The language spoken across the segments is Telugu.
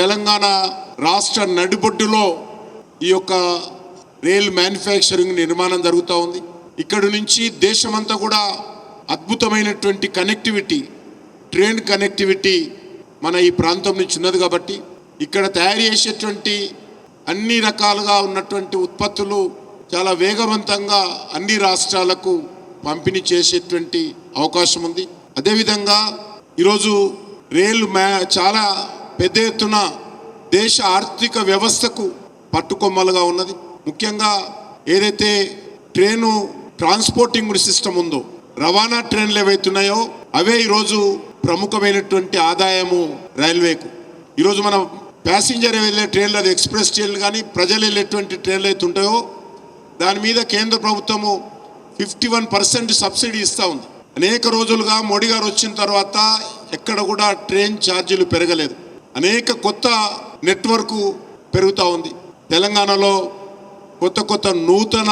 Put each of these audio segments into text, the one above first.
తెలంగాణ రాష్ట్ర నడిబొడ్డులో ఈ యొక్క రైల్ మ్యానుఫ్యాక్చరింగ్ నిర్మాణం జరుగుతూ ఉంది. ఇక్కడి నుంచి దేశమంతా కూడా అద్భుతమైనటువంటి కనెక్టివిటీ ట్రైన్ కనెక్టివిటీ మన ఈ ప్రాంతం నుంచి ఉన్నది కాబట్టి ఇక్కడ తయారు చేసేటువంటి అన్ని రకాలుగా ఉన్నటువంటి ఉత్పత్తులు చాలా వేగవంతంగా అన్ని రాష్ట్రాలకు పంపిణీ చేసేటువంటి అవకాశం ఉంది. అదేవిధంగా ఈరోజు రైలు మ్యా చాలా పెద్ద ఎత్తున దేశ ఆర్థిక వ్యవస్థకు పట్టుకొమ్మలుగా ఉన్నది. ముఖ్యంగా ఏదైతే ట్రైను ట్రాన్స్పోర్టింగ్ సిస్టమ్ ఉందో రవాణా ట్రైన్లు ఏవైతున్నాయో అవే ఈరోజు ప్రముఖమైనటువంటి ఆదాయము రైల్వేకు. ఈరోజు మనం ప్యాసింజర్ వెళ్ళే ట్రైన్లు అది ఎక్స్ప్రెస్ ట్రైన్లు కానీ ప్రజలు వెళ్ళేటువంటి ట్రైన్లు అయితే ఉంటాయో దాని మీద కేంద్ర ప్రభుత్వము ఫిఫ్టీ వన్ పర్సెంట్ సబ్సిడీ ఇస్తూ ఉంది. అనేక రోజులుగా మోడీ గారు వచ్చిన తర్వాత ఎక్కడ కూడా ట్రైన్ ఛార్జీలు పెరగలేదు. అనేక కొత్త నెట్వర్క్ పెరుగుతూ ఉంది. తెలంగాణలో కొత్త కొత్త నూతన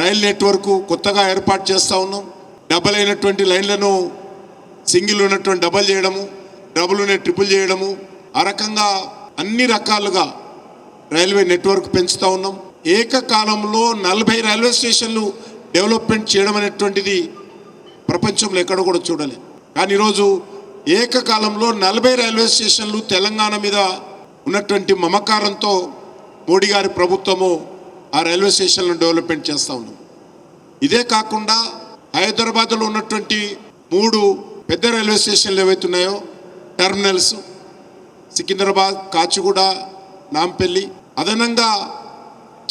రైల్ నెట్వర్క్ కొత్తగా ఏర్పాటు చేస్తూ ఉన్నాం. డబల్ అయినటువంటి లైన్లను సింగిల్ ఉన్నటువంటి డబల్ చేయడము డబుల్ ఉన్న ట్రిపుల్ చేయడము ఆ రకంగా అన్ని రకాలుగా రైల్వే నెట్వర్క్ పెంచుతూ ఉన్నాం. ఏకకాలంలో నలభై రైల్వే స్టేషన్లు డెవలప్మెంట్ చేయడం అనేటువంటిది ప్రపంచంలో ఎక్కడ కూడా చూడలేదు. కానీ ఈరోజు ఏకకాలంలో నలభై రైల్వే స్టేషన్లు తెలంగాణ మీద ఉన్నటువంటి మమకారంతో మోడీ గారి ప్రభుత్వము ఆ రైల్వే స్టేషన్లను డెవలప్మెంట్ చేస్తూ ఉన్నాం ఇదే కాకుండా హైదరాబాద్లో ఉన్నటువంటి మూడు పెద్ద రైల్వే స్టేషన్లు ఏవైతున్నాయో టెర్మినల్స్ సికింద్రాబాద్ కాచిగూడ నాంపల్లి అదనంగా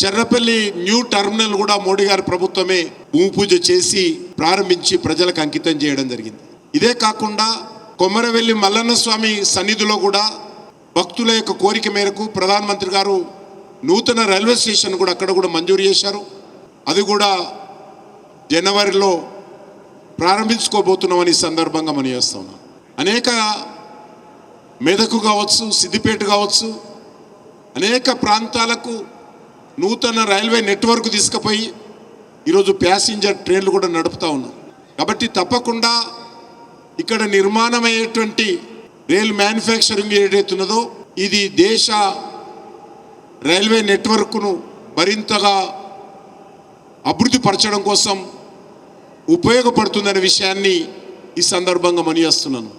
చెర్రపల్లి న్యూ టెర్మినల్ కూడా మోడీ గారి ప్రభుత్వమే భూమి పూజ చేసి ప్రారంభించి ప్రజలకు అంకితం చేయడం జరిగింది. ఇదే కాకుండా కొమరవెల్లి మల్లన్న స్వామి సన్నిధిలో కూడా భక్తుల యొక్క కోరిక మేరకు ప్రధానమంత్రి గారు నూతన రైల్వే స్టేషన్ కూడా అక్కడ కూడా మంజూరు చేశారు. అది కూడా జనవరిలో ప్రారంభించుకోబోతున్నామని ఈ సందర్భంగా మనం చేస్తున్నాం అనేక మెదకు కావచ్చు సిద్దిపేట కావచ్చు అనేక ప్రాంతాలకు నూతన రైల్వే నెట్వర్క్ తీసుకుపోయి ఈరోజు ప్యాసింజర్ ట్రైన్లు కూడా నడుపుతా ఉన్నాం కాబట్టి తప్పకుండా ఇక్కడ నిర్మాణమయ్యేటువంటి రైల్ మ్యానుఫ్యాక్చరింగ్ ఏదైతున్నదో ఇది దేశ రైల్వే నెట్వర్క్ను మరింతగా అభివృద్ధి పరచడం కోసం ఉపయోగపడుతుందనే విషయాన్ని ఈ సందర్భంగా మనియేస్తున్నాను.